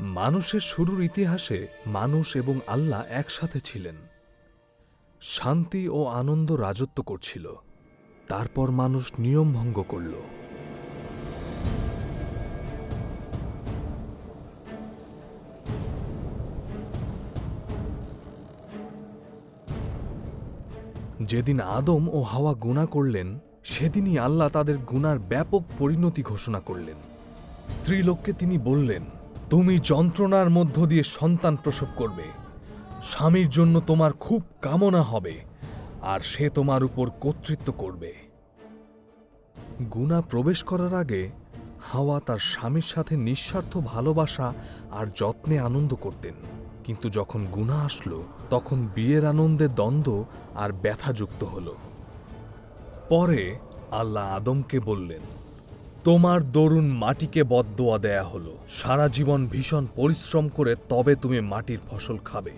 মানুষের শুরুর ইতিহাসে মানুষ এবং আল্লাহ একসাথে ছিলেন। শান্তি ও আনন্দ রাজত্ব করছিল। তারপর মানুষ নিয়ম ভঙ্গ করল। যেদিন আদম ও হাওয়া গুণা করলেন, সেদিনই আল্লাহ তাদের গুনার ব্যাপক পরিণতি ঘোষণা করলেন। স্ত্রীলোককে তিনি বললেন তুমি যন্ত্রণার মধ্য দিয়ে সন্তান প্রসব করবে। স্বামীর জন্য তোমার খুব কামনা হবে, আর সে তোমার উপর কর্তৃত্ব করবে। গুনা প্রবেশ করার আগে হাওয়া তার স্বামীর সাথে নিঃস্বার্থ ভালোবাসা আর যত্নে আনন্দ করতেন। কিন্তু যখন গুনা আসলো, তখন বিয়ের আনন্দে দ্বন্দ্ব আর ব্যথা যুক্ত হল। পরে আল্লাহ আদমকে বললেন তোমার দরুন মাটিকে বদদোয়া দেয়া হলো। সারা জীবন ভীষণ পরিশ্রম করে তবে তুমি মাটির ফসল খাবে।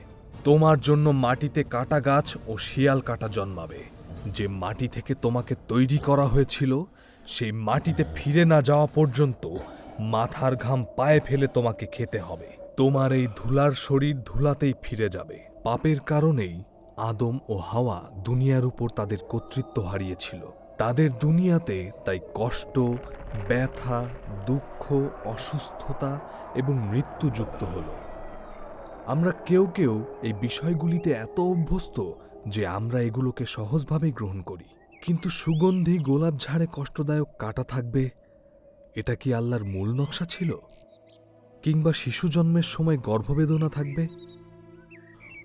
তোমার জন্য মাটিতে কাটা গাছ ও শিয়াল কাটা জন্মাবে। যে মাটি থেকে তোমাকে তৈরি করা হয়েছিল, সেই মাটিতে ফিরে না যাওয়া পর্যন্ত মাথার ঘাম পায়ে ফেলে তোমাকে খেতে হবে। তোমার এই ধুলার শরীর ধুলাতেই ফিরে যাবে। পাপের কারণেই আদম ও হাওয়া দুনিয়ার উপর তাদের কর্তৃত্ব হারিয়েছিল। তাদের দুনিয়াতে তাই কষ্ট ব্যথা, দুঃখ, অসুস্থতা এবং মৃত্যু যুক্ত হল। আমরা কেউ কেউ এই বিষয়গুলিতে এত অভ্যস্ত যে আমরা এগুলোকে সহজভাবেই গ্রহণ করি। কিন্তু সুগন্ধি গোলাপ ঝাড়ে কষ্টদায়ক কাটা থাকবে? এটা কি আল্লাহর মূল নকশা ছিল? কিংবা শিশু জন্মের সময় গর্ভবেদনা থাকবে?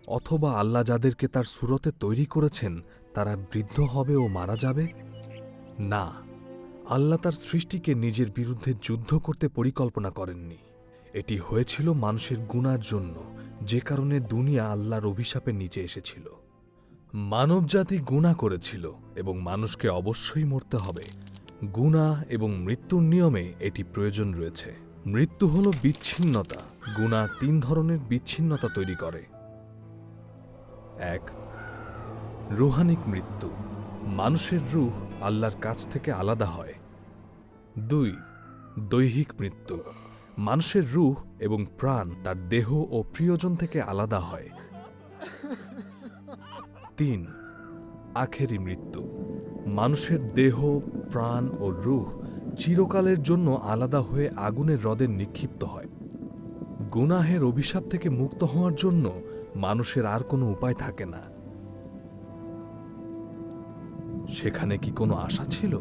অথবা আল্লাহ যাদেরকে তার সুরতে তৈরি করেছেন, তারা বৃদ্ধ হবে ও মারা যাবে? না। আল্লাহ তার সৃষ্টিকে নিজের বিরুদ্ধে যুদ্ধ করতে পরিকল্পনা করেননি। এটি হয়েছিল মানুষের গুনার জন্য, যে কারণে দুনিয়া আল্লাহর অভিশাপের নিচে এসেছিল। মানবজাতি গুণা করেছিল এবং মানুষকে অবশ্যই মরতে হবে। গুণা এবং মৃত্যুর নিয়মে এটি প্রয়োজন রয়েছে। মৃত্যু হল বিচ্ছিন্নতা। গুণা তিন ধরনের বিচ্ছিন্নতা তৈরি করে। এক, রুহানিক মৃত্যু। মানুষের রূহ আল্লাহর কাছ থেকে আলাদা হয়। দুই, দৈহিক মৃত্যু। মানুষের রুহ এবং প্রাণ তার দেহ ও প্রিয়জন থেকে আলাদা হয়। তিন, আখেরি মৃত্যু। মানুষের দেহ, প্রাণ ও রুহ চিরকালের জন্য আলাদা হয়ে আগুনের হ্রদে নিক্ষিপ্ত হয়। গুনাহের অভিশাপ থেকে মুক্ত হওয়ার জন্য মানুষের আর কোনো উপায় থাকে না। সেখানে কি কোনো আশা ছিল?